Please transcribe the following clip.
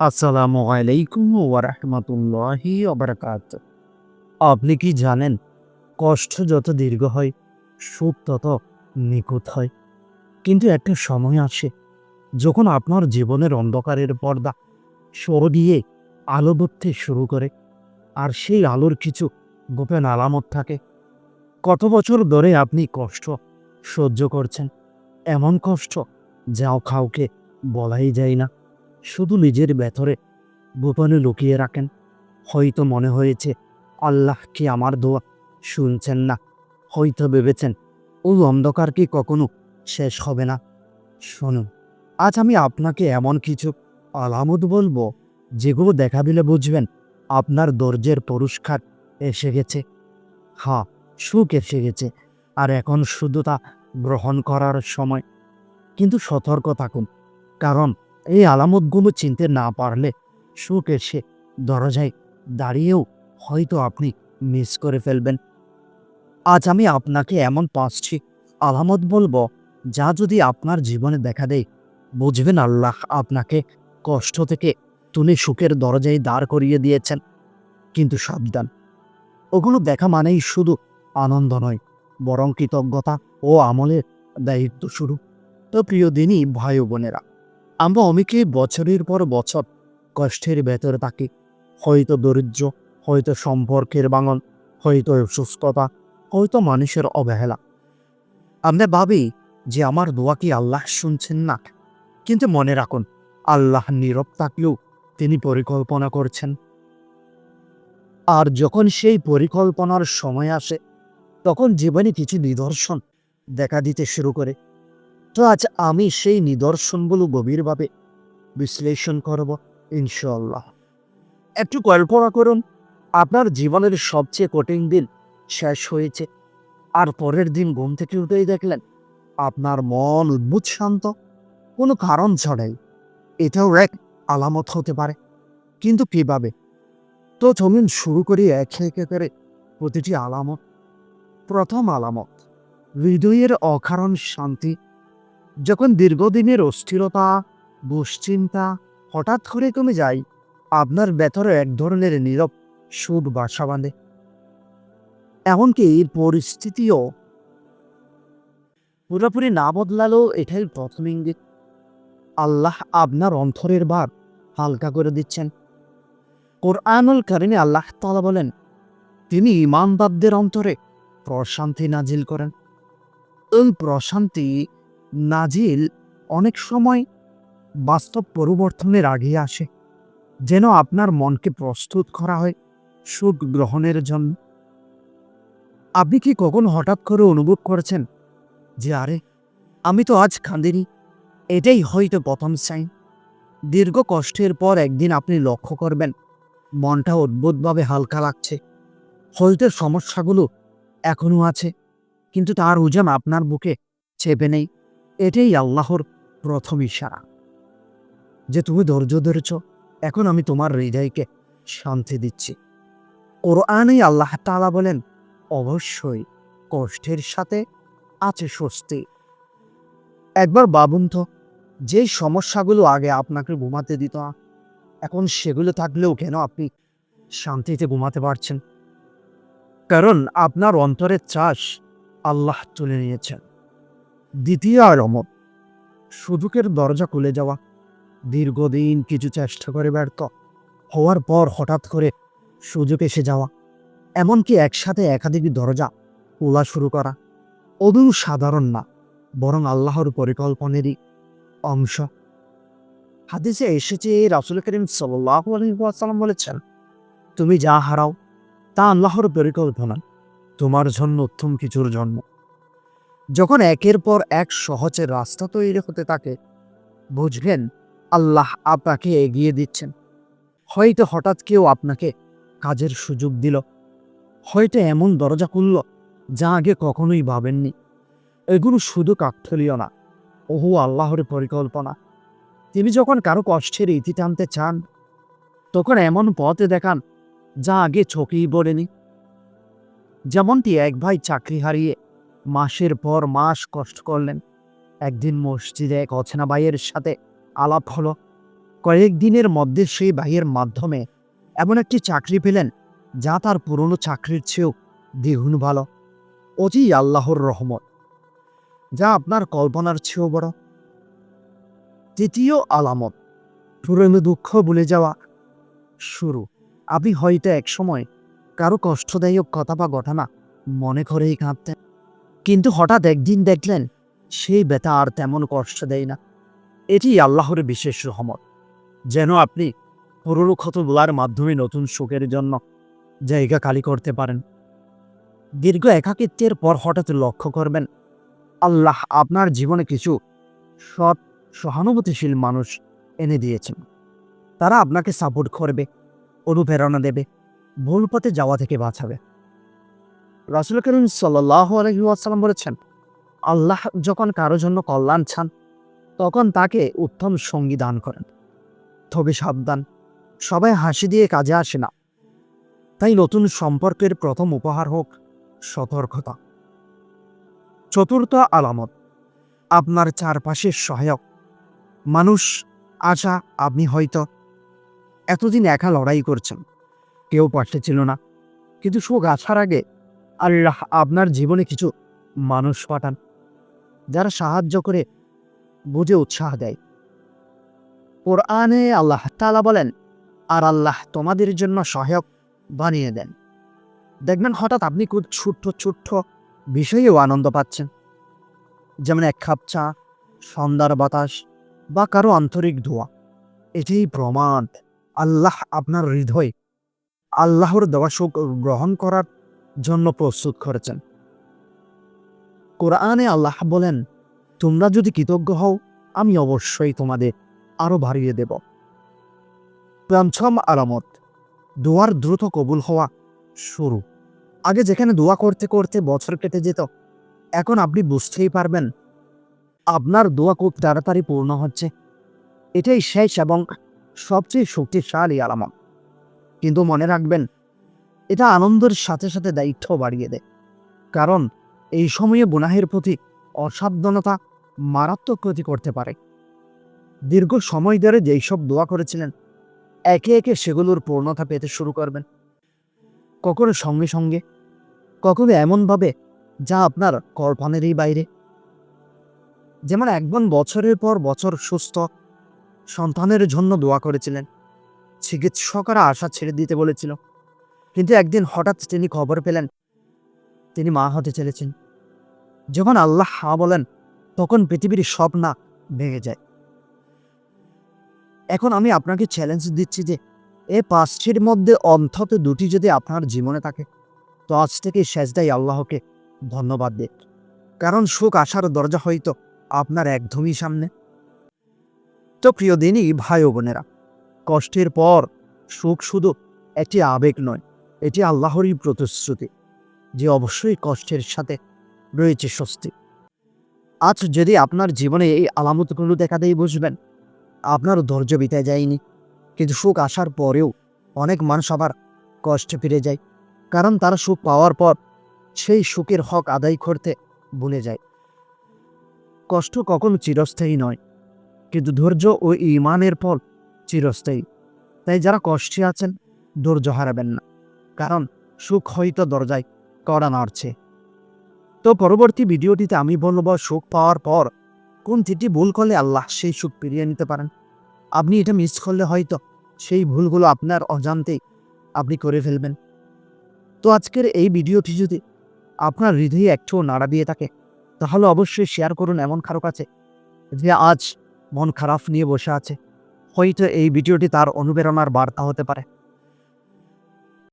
আসসালামু আলাইকুম ওয়ারহমতুল্লাহি অবরাকাত আপনি কি জানেন, কষ্ট যত দীর্ঘ হয়, সুখ তত নিখুঁত হয়। কিন্তু একটা সময় আসে, যখন আপনার জীবনের অন্ধকারের পর্দা সরিয়ে আলো ধরতে শুরু করে, আর সেই আলোর কিছু গোপন আলামত থাকে। কত বছর ধরে আপনি কষ্ট সহ্য করছেন, এমন কষ্ট যাও কাউকে বলাই যায় না। শুধু নিজের ভেতরে গোপনে লুকিয়ে রাখেন। হয়তো মনে হয়েছে, আল্লাহ কি আমার দোয়া শুনছেন না? হয়তো ভেবেছেন, ওই অন্ধকার কি কখনো শেষ হবে না? শুনুন, আজ আমি আপনাকে এমন কিছু আলামত বলব, যেগুলো দেখা দিলে বুঝবেন আপনার দর্জের পুরস্কার এসে গেছে। হ্যাঁ সুখ এসে গেছে, আর এখন শুধু তা গ্রহণ করার সময়। কিন্তু সতর্ক থাকুন, কারণ এই আলামতগুলো চিনতে না পারলে সুখ এসে দরজায় দাঁড়িয়েও হয়তো আপনি মিস করে ফেলবেন। আজ আমি আপনাকে এমন পাঁচটি আলামত বলব যা যদি আপনার জীবনে দেখা দেয়, বুঝবেন আল্লাহ আপনাকে কষ্ট থেকে তুলে সুখের দরজায় দাঁড় করিয়ে দিয়েছেন। কিন্তু সাবধান, ওগুলো দেখা মানেই শুধু আনন্দ নয়, বরং কৃতজ্ঞতা ও আমলের দায়িত্ব শুরু। তো প্রিয় দিনই ভাই বোনেরা আমরা অনেকে বছরের পর বছর কষ্টের ভেতরে থাকি। হয়তো দরিদ্র, হয়তো সম্পর্কের বাঙন হয়তো অসুস্থতা হয়তো মানুষের অবহেলা। আমরা ভাবি যে আমার দোয়া কি আল্লাহ শুনছেন না? কিন্তু মনে রাখুন, আল্লাহ নীরব থাকলেও তিনি পরিকল্পনা করছেন। আর যখন সেই পরিকল্পনার সময় আসে, তখন জীবনে কিছু নিদর্শন দেখা দিতে শুরু করে। তো আজ আমি সেই নিদর্শনগুলো গভীরভাবে বিশ্লেষণ করব ইনশাল্লাহ একটু কল্পনা করুন, আপনার জীবনের সবচেয়ে কঠিন দিন শেষ হয়েছে, আর পরের দিন ঘুম থেকে উঠেই দেখলেন, আপনার মন উদ্ভুত শান্ত, কোনো কারণ ছাড়াই। এটাও এক আলামত হতে পারে, কিন্তু কীভাবে? তো চলুন শুরু করি এক একে করে প্রতিটি আলামত। প্রথম আলামত, হৃদয়ের অকারণ শান্তি যখন দীর্ঘদিনের অস্থিরতা, দুশ্চিন্তা, হঠাৎ করে কমে যায়, আপনার ভেতরে এক ধরনের নীরব সুখ বাসা বাঁধে। এমনকি পরিস্থিতিও পুরোপুরি না বদলালেও এটাই প্রথম ইঙ্গিত। আল্লাহ আপনার অন্তরের ভার হালকা করে দিচ্ছেন। কোরআনুল কারিনে আল্লাহ তালা বলেন, তিনি ইমানদারদের অন্তরে প্রশান্তি নাজিল করেন। এই প্রশান্তি নাজিল অনেক সময় বাস্তব পরিবর্তনের আগে আসে, যেন আপনার মনকে প্রস্তুত করা হয় সুখ গ্রহণের জন্য। আপনি কি কখন হঠাৎ করে অনুভব করেছেন যে, আরে, আমি তো আজ কাঁদিনি, এটাই হয়তো প্রথম সাইন দীর্ঘ কষ্টের পর একদিন আপনি লক্ষ্য করবেন, মনটা অদ্ভুতভাবে হালকা লাগছে। হয়তো সমস্যাগুলো এখনও আছে, কিন্তু তার উজাম আপনার বুকে চেপে নেই। এটাই আল্লাহর প্রথম ইশারা। যে তুমি ধৈর্য ধরেছ, এখন আমি তোমার হৃদয়কে শান্তি দিচ্ছি। কোরআনেই আল্লাহ তাআলা বলেন, অবশ্যই কষ্টের সাথে আছে স্বস্তি। একবার ভাবুন তো যে সমস্যাগুলো আগে আপনাকে ঘুমাতে দিত না, এখন সেগুলো থাকলেও কেন আপনি শান্তিতে ঘুমাতে পারছেন? কারণ আপনার অন্তরের চাষ আল্লাহ তুলে নিয়েছেন। দ্বিতীয় আলমত সুযোগের দরজা খুলে যাওয়া। দীর্ঘদিন কিছু চেষ্টা করে ব্যর্থ। হওয়ার পর হঠাৎ করে সুযোগ এসে যাওয়া। এমনকি একসাথে একাধিক দরজা খোলা শুরু করা। অদূর সাধারণ না, বরং আল্লাহর পরিকল্পনেরই অংশ। হাদিসে এসেছে, রাসুল করিম সাল্লাহ বলেছেন, তুমি যা হারাও, তা আল্লাহর পরিকল্পনা। তোমার জন্য উত্তম কিছুর জন্ম। যখন একের পর এক সহজে রাস্তা তৈরি হতে থাকে বুঝবেন আল্লাহ আপনাকে এগিয়ে দিচ্ছেন। হয়তো হঠাৎ কেউ আপনাকে কাজের সুযোগ দিল। হয়তো এমন দরজা খুলল যা আগে কখনোই ভাবেননি। এগুলো শুধু কাকথলীয় না, ওহু আল্লাহর পরিকল্পনা। তিনি যখন কারও কষ্টের ইতি টানতে চান, তখন এমন পথে দেখান যা আগে চোখেই বলেনি যেমনটি এক ভাই চাকরি হারিয়ে মাসের পর মাস কষ্ট করলেন। একদিন মসজিদে এক অচেনা ভাইয়ের সাথে আলাপ হলো। কয়েকদিনের মধ্যে সেই ভাইয়ের মাধ্যমে এমন একটি চাকরি পেলেন, যা তার পুরনো চাকরির চেয়েও দ্বিগুণ ভালো। অজি আল্লাহর রহমত। যা আপনার কল্পনার চেয়েও বড়। তৃতীয় আলামত পুরনো দুঃখ ভুলে যাওয়া। শুরু। আপনি হয়তো একসময় কারও কষ্টদায়ক কথা বা ঘটনা মনে করেই কাঁদতেন। কিন্তু হঠাৎ একদিন দেখলেন, সেই ব্যথা আর তেমন কষ্ট দেয় না। এটি আল্লাহর বিশেষ রহমত। যেন আপনি পুরনো ক্ষতগুলার মাধ্যমে নতুন সুখের জন্য জায়গা খালি করতে পারেন। দীর্ঘ একাকিত্বের পর হঠাৎ লক্ষ্য করবেন, আল্লাহ আপনার জীবনে কিছু সৎ, সহানুভূতিশীল মানুষ এনে দিয়েছেন। তারা আপনাকে সাপোর্ট করবে, অনুপ্রেরণা দেবে, ভুল পথে যাওয়া থেকে বাঁচাবে। রাসুল করিম সাল্লাহ আলহিউসালাম বলেছেন, আল্লাহ যখন কারও জন্য কল্যাণ চান, তখন তাকে উত্তম সঙ্গী দান করেন। তবে সাবধান, সবাই হাসি দিয়ে কাজে আসে না। তাই নতুন সম্পর্কের প্রথম উপহার হোক সতর্কতা। চতুর্থ আলামত, আপনার চারপাশের সহায়ক। মানুষ, আশা, আপনি হয়তো এতদিন একা লড়াই করছেন। কেউ পাশে ছিল না, কিন্তু সুখ আসার আগে আল্লাহ আপনার জীবনে কিছু মানুষ পাঠান, যারা সাহায্য করে বুঝে উৎসাহ দেয়। কোরআনে আল্লাহ তালা বলেন, আর আল্লাহ তোমাদের জন্য সহায়ক বানিয়ে দেন। দেখবেন হঠাৎ আপনি খুব ছোট্ট ছোট্ট বিষয়েও আনন্দ পাচ্ছেন। যেমন এক খাপ চা, সন্ধ্যার বাতাস বা কারও আন্তরিক ধোয়া এটাই প্রমাণ, আল্লাহ আপনার হৃদয় আল্লাহর দেওয়া সুখ গ্রহণ করার জন্য প্রস্তুত করেছেন। কোরআনে আল্লাহ বলেন, তোমরা যদি কৃতজ্ঞ হও, আমি অবশ্যই তোমাদের আরও বাড়িয়ে দেব। পঞ্চম আলামত দোয়ার দ্রুত কবুল হওয়া শুরু। আগে যেখানে দোয়া করতে করতে বছর কেটে যেত, এখন আপনি বুঝতেই পারবেন, আপনার দোয়া খুব তাড়াতাড়ি পূর্ণ হচ্ছে। এটাই শেষ এবং সবচেয়ে শক্তিশালী আলামত কিন্তু মনে রাখবেন এটা আনন্দের সাথে সাথে দায়িত্ব বাড়িয়ে দেয়। কারণ এই সময়ে গুনাহের প্রতি অসাবধানতা মারাত্মক ক্ষতি করতে পারে। দীর্ঘ সময় ধরে যেই সব দোয়া করেছিলেন, একে একে সেগুলোর পূর্ণতা পেতে শুরু করবেন। কখনো সঙ্গে সঙ্গে, কখনো এমনভাবে যা আপনার কল্পনেরই বাইরে। যেমন একজন বছরের পর বছর সুস্থ সন্তানের জন্য দোয়া করেছিলেন। চিকিৎসকরা আশা ছেড়ে দিতে বলেছিল। কিন্তু একদিন হঠাৎ তিনি খবর পেলেন, তিনি মা হতে চলেছেন। যখন আল্লাহ হা বলেন, তখন পৃথিবীর সব না ভেঙে যায়। এখন আমি আপনাকে চ্যালেঞ্জ দিচ্ছি যে, এ পাঁচটির মধ্যে অন্তত দুটি যদি আপনার জীবনে থাকে, তো আজ থেকে শেষদাই আল্লাহকে ধন্যবাদ দিন কারণ সুখ আসার দরজা হয়তো আপনার একদমই সামনে। তো প্রিয় দিনই ভাই বোনেরা, কষ্টের পর সুখ শুধু একটি আবেগ নয় এটি আল্লাহরই প্রতিশ্রুতি, যে অবশ্যই কষ্টের সাথে রয়েছে স্বস্তি। আজ যদি আপনার জীবনে এই আলামতগুলো দেখা দেয় বুঝবেন, আপনার ধৈর্য বিতায় যায়নি, কিন্তু সুখ আসার পরেও অনেক মানুষ আবার কষ্টে ফিরে যায়, কারণ তারা সুখ পাওয়ার পর সেই সুখের হক আদায় করতে ভুলে যায়। কষ্ট কখনো চিরস্থায়ী নয়, কিন্তু ধৈর্য ও ইমানের ফল চিরস্থায়ী। তাই যারা কষ্টে আছেন, ধৈর্য হারাবেন না। কারণ সুখ হয়তো দরজায় কড়া নাড়ছে। তো পরবর্তী ভিডিওটিতে আমি বলব, সুখ পাওয়ার পর কোন তিনটি ভুল করলে আল্লাহ সেই সুখ ফিরিয়ে নিতে পারেন? আপনি এটা মিস করলে হয়তো সেই ভুলগুলো আপনার অজান্তেই আপনি করে ফেলবেন। তো আজকের এই ভিডিওটি যদি আপনার হৃদয়ে একটুও নাড়া দিয়ে থাকে, তাহলে অবশ্যই শেয়ার করুন এমন কারও কাছে যে আজ মন খারাপ নিয়ে বসে আছে। হয়তো এই ভিডিওটি তার অনুপ্রেরণার বার্তা হতে পারে।